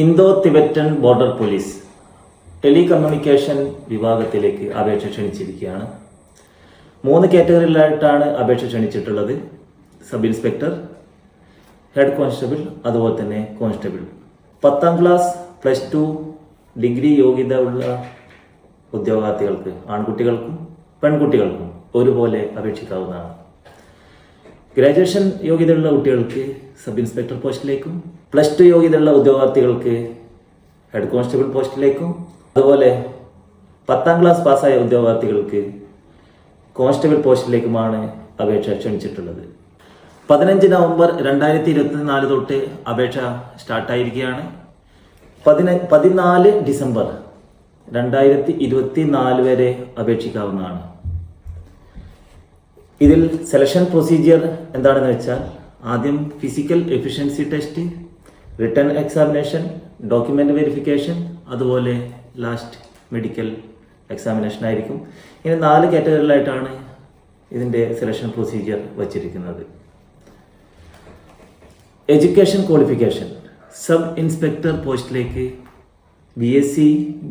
Indo Tibetan border police telecommunication വിഭാഗത്തിലേക്ക് അപേക്ഷ ക്ഷണിച്ചിരിക്കുകയാണ്. മൂന്ന് കാറ്റഗറിയിലായിട്ടാണ് അപേക്ഷ ക്ഷണിച്ചിട്ടുള്ളത്. സബ് ഇൻസ്പെക്ടർ ഹെഡ് കോൺസ്റ്റബിൾ അതുപോലെ തന്നെ കോൺസ്റ്റബിൾ. പത്താം ക്ലാസ് പ്ലസ് ടു ഡിഗ്രി യോഗ്യത ഉള്ള ഉദ്യോഗാർത്ഥികൾക്ക് ആൺകുട്ടികൾക്കും പെൺകുട്ടികൾക്കും ഒരുപോലെ അപേക്ഷിക്കാവുന്നതാണ്. ഗ്രാജുവേഷൻ യോഗ്യതയുള്ള കുട്ടികൾക്ക് സബ് ഇൻസ്പെക്ടർ പോസ്റ്റിലേക്കും പ്ലസ് ടു യോഗ്യതയുള്ള ഉദ്യോഗാർത്ഥികൾക്ക് ഹെഡ് കോൺസ്റ്റബിൾ പോസ്റ്റിലേക്കും അതുപോലെ പത്താം ക്ലാസ് പാസ്സായ ഉദ്യോഗാർത്ഥികൾക്ക് കോൺസ്റ്റബിൾ പോസ്റ്റിലേക്കുമാണ് അപേക്ഷ ക്ഷണിച്ചിട്ടുള്ളത്. പതിനഞ്ച് നവംബർ രണ്ടായിരത്തി ഇരുപത്തിനാല് തൊട്ട് അപേക്ഷ സ്റ്റാർട്ടായിരിക്കുകയാണ്. പതിന പതിനാല് ഡിസംബർ രണ്ടായിരത്തി ഇരുപത്തി നാല് വരെ അപേക്ഷിക്കാവുന്നതാണ്. ഇതിൽ സെലക്ഷൻ പ്രൊസീജിയർ എന്താണെന്ന് വെച്ചാൽ ആദ്യം physical efficiency test written examination document verification അതുപോലെ ലാസ്റ്റ് മെഡിക്കൽ എക്സാമിനേഷൻ ആയിരിക്കും. ഇനി നാല് കാറ്റഗറിയിലായിട്ടാണ് ഇതിന്റെ സെലക്ഷൻ പ്രൊസീജിയർ വച്ചിരിക്കുന്നത്. Education qualification. സബ് ഇൻസ്പെക്ടർ പോസ്റ്റിലേക്ക് B S C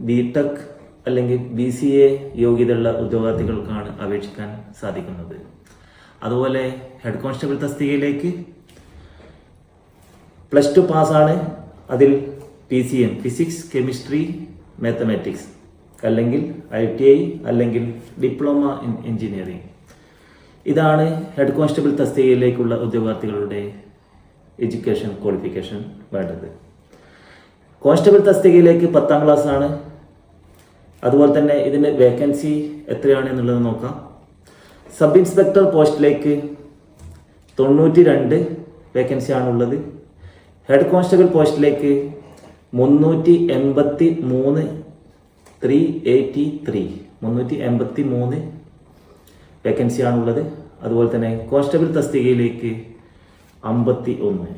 B tech അല്ലെങ്കിൽ ബി സി എ യോഗ്യതയുള്ള ഉദ്യോഗാർത്ഥികൾക്കാണ് അപേക്ഷിക്കാൻ സാധിക്കുന്നത്. അതുപോലെ ഹെഡ് കോൺസ്റ്റബിൾ തസ്തികയിലേക്ക് പ്ലസ് ടു പാസ്സാണ് അതിൽ P C M physics chemistry mathematics അല്ലെങ്കിൽ ഐ ടി ഐ അല്ലെങ്കിൽ ഡിപ്ലോമ ഇൻ എഞ്ചിനീയറിംഗ് ഇതാണ് ഹെഡ് കോൺസ്റ്റബിൾ തസ്തികയിലേക്കുള്ള ഉദ്യോഗാർത്ഥികളുടെ എഡ്യൂക്കേഷൻ ക്വാളിഫിക്കേഷൻ വേണ്ടത്. കോൺസ്റ്റബിൾ തസ്തികയിലേക്ക് പത്താം ക്ലാസ് ആണ്. അതുപോലെ തന്നെ ഇതിന്റെ വേക്കൻസി എത്രയാണ് എന്നുള്ളത് നോക്കാം. സബ് ഇൻസ്പെക്ടർ പോസ്റ്റിലേക്ക് തൊണ്ണൂറ്റി രണ്ട് വേക്കൻസി ആണുള്ളത്. ഹെഡ് കോൺസ്റ്റബിൾ പോസ്റ്റിലേക്ക് മുന്നൂറ്റി എൺപത്തി മൂന്ന് ത്രീ എയ്റ്റി ത്രീ മുന്നൂറ്റി എൺപത്തി മൂന്ന് വേക്കൻസി ആണുള്ളത്. അതുപോലെ തന്നെ കോൺസ്റ്റബിൾ തസ്തികയിലേക്ക് അമ്പത്തി ഒന്ന്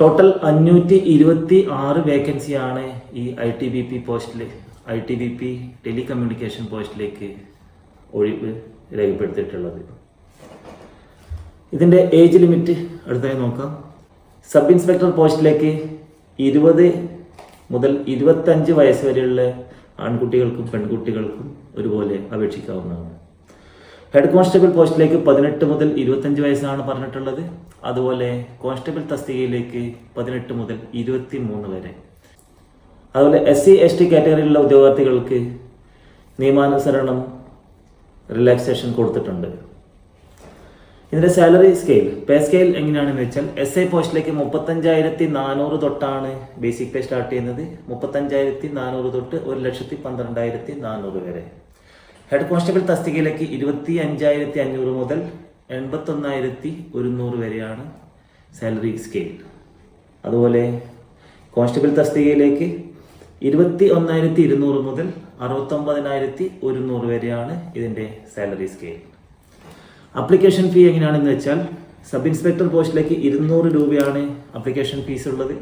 ടോട്ടൽ അഞ്ഞൂറ്റി ഇരുപത്തി ആറ് വേക്കൻസിയാണ് ഈ ഐ ടി ബി പി പോസ്റ്റിൽ I T B P telecommunication പോസ്റ്റിലേക്ക് ഒഴിവ് രേഖപ്പെടുത്തിയിട്ടുള്ളത്. ഇതിന്റെ ഏജ് ലിമിറ്റ് അടുത്തായി നോക്കാം. സബ് ഇൻസ്പെക്ടർ പോസ്റ്റിലേക്ക് ഇരുപത് മുതൽ ഇരുപത്തഞ്ച് വയസ്സ് വരെയുള്ള ആൺകുട്ടികൾക്കും പെൺകുട്ടികൾക്കും ഒരുപോലെ അപേക്ഷിക്കാവുന്നതാണ്. ഹെഡ് കോൺസ്റ്റബിൾ പോസ്റ്റിലേക്ക് പതിനെട്ട് മുതൽ ഇരുപത്തഞ്ച് വയസ്സാണ് പറഞ്ഞിട്ടുള്ളത്. അതുപോലെ കോൺസ്റ്റബിൾ തസ്തികയിലേക്ക് പതിനെട്ട് മുതൽ ഇരുപത്തി മൂന്ന് വരെ. അതുപോലെ എസ് സി എസ് ടി കാറ്റഗറിയിലുള്ള ഉദ്യോഗാർത്ഥികൾക്ക് നിയമാനുസരണം റിലാക്സേഷൻ കൊടുത്തിട്ടുണ്ട്. ഇതിന്റെ സാലറി സ്കെയിൽ പേ സ്കെയിൽ എങ്ങനെയാണെന്ന് വെച്ചാൽ എസ് ഐ പോസ്റ്റിലേക്ക് മുപ്പത്തഞ്ചായിരത്തി നാനൂറ് തൊട്ടാണ് ബേസിക് പേ സ്റ്റാർട്ട് ചെയ്യുന്നത്. മുപ്പത്തഞ്ചായിരത്തി നാനൂറ് തൊട്ട് ഒരു ലക്ഷത്തി പന്ത്രണ്ടായിരത്തി നാനൂറ് വരെ. ഹെഡ് കോൺസ്റ്റബിൾ തസ്തികയിലേക്ക് ഇരുപത്തി അഞ്ചായിരത്തി അഞ്ഞൂറ് മുതൽ എൺപത്തൊന്നായിരത്തി ഒരുന്നൂറ് വരെയാണ് സാലറി സ്കെയിൽ അതുപോലെ കോൺസ്റ്റബിൾ തസ്തികയിലേക്ക് ഇരുപത്തി ഒന്നായിരത്തി ഇരുന്നൂറ് മുതൽ അറുപത്തൊമ്പതിനായിരത്തി ഒരുന്നൂറ് വരെയാണ് ഇതിന്റെ സാലറി സ്കെയിൽ അപ്ലിക്കേഷൻ ഫീ എങ്ങനെയാണെന്ന് വെച്ചാൽ സബ് ഇൻസ്പെക്ടർ പോസ്റ്റിലേക്ക് ഇരുന്നൂറ് രൂപയാണ് അപ്ലിക്കേഷൻ ഫീസ് ഉള്ളത്.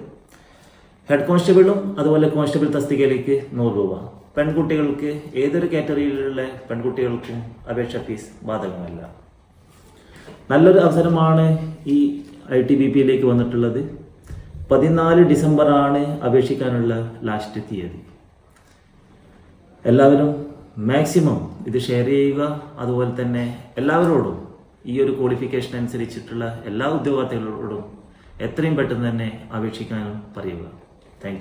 ഹെഡ് കോൺസ്റ്റബിളും അതുപോലെ കോൺസ്റ്റബിൾ തസ്തികയിലേക്ക് നൂറ് രൂപ. പെൺകുട്ടികൾക്ക് ഏതൊരു കാറ്റഗറിയിലുള്ള പെൺകുട്ടികൾക്കും അപേക്ഷ ഫീസ് ബാധകമല്ല. നല്ലൊരു അവസരമാണ് ഈ ഐ ടി ബി പിയിലേക്ക് വന്നിട്ടുള്ളത്. പതിനാല് ഡിസംബറാണ് അപേക്ഷിക്കാനുള്ള ലാസ്റ്റ് തീയതി. എല്ലാവരും മാക്സിമം ഇത് ഷെയർ ചെയ്യുക അതുപോലെ തന്നെ എല്ലാവരോടും ഈ ഒരു ക്വാളിഫിക്കേഷൻ അനുസരിച്ചിട്ടുള്ള എല്ലാ ഉദ്യോഗാർത്ഥികളോടും എത്രയും പെട്ടെന്ന് തന്നെ അപേക്ഷിക്കാനും പറയുക. താങ്ക്